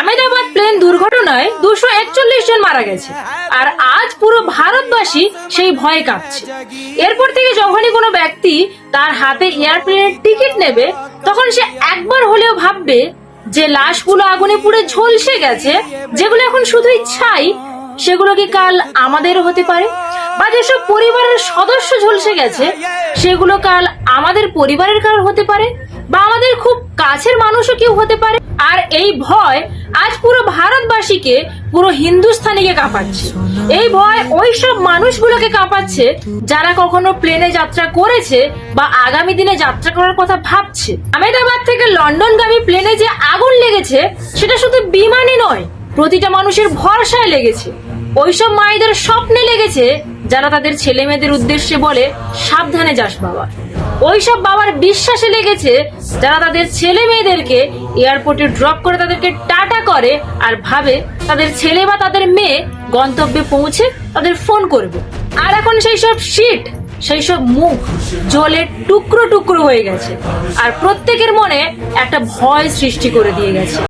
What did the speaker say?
Ahmedabad plane দুর্ঘটনায় দুশো একচল্লিশ জন মারা গেছে। আর আজ পুরো ভারতবাসী সেই ভয়ে কাঁপছে। এরপর থেকে যখনই কোনো ব্যক্তি তার হাতে এয়ারপ্লেনের টিকিট নেবে, তখন সে একবার হলেও ভাববে যে লাশগুলো আগুনে পুড়ে ঝলসে গেছে, যেগুলো এখন শুধুই ছাই, সেগুলো কি কাল আমাদের হতে পারে? বা যেসব পরিবারের সদস্য ঝলসে গেছে, সেগুলো কাল আমাদের পরিবারের কারোর হতে পারে বা আমাদের খুব কাছের মানুষও কেউ হতে পারে। আর এই ভয় আজ পুরো ভারতবাসীকে, পুরো হিন্দুস্থানীকে কাঁপাচ্ছে। এই ভয় ওই সব মানুষগুলোকে কাঁপাচ্ছে যারা কখনো প্লেনে যাত্রা করেছে বা আগামী দিনে যাত্রা করার কথা ভাবছে। আমেদাবাদ থেকে লন্ডনগামী প্লেনে যে আগুন লেগেছে, সেটা শুধু বিমানে নয়, প্রতিটা মানুষের ভরসায় লেগেছে। ওইসব মায়েদের স্বপ্নে লেগেছে যারা তাদের ছেলে মেয়েদের উদ্দেশ্যে বলে, সাবধানে যাস বাবা। ওইসব বাবার বিশ্বাসে লেগেছে যারা তাদের ছেলে মেয়েদেরকে এয়ারপোর্টে ড্রপ করে তাদেরকে টাটা করে আর ভাবে তাদের ছেলে বা তাদের মেয়ে গন্তব্যে পৌঁছে তাদের ফোন করবে। আর এখন সেই সব শিট সেই সব মুখ জলে টুকরো টুকরো হয়ে গেছে। আর প্রত্যেকের মনে একটা ভয় সৃষ্টি করে দিয়ে গেছে।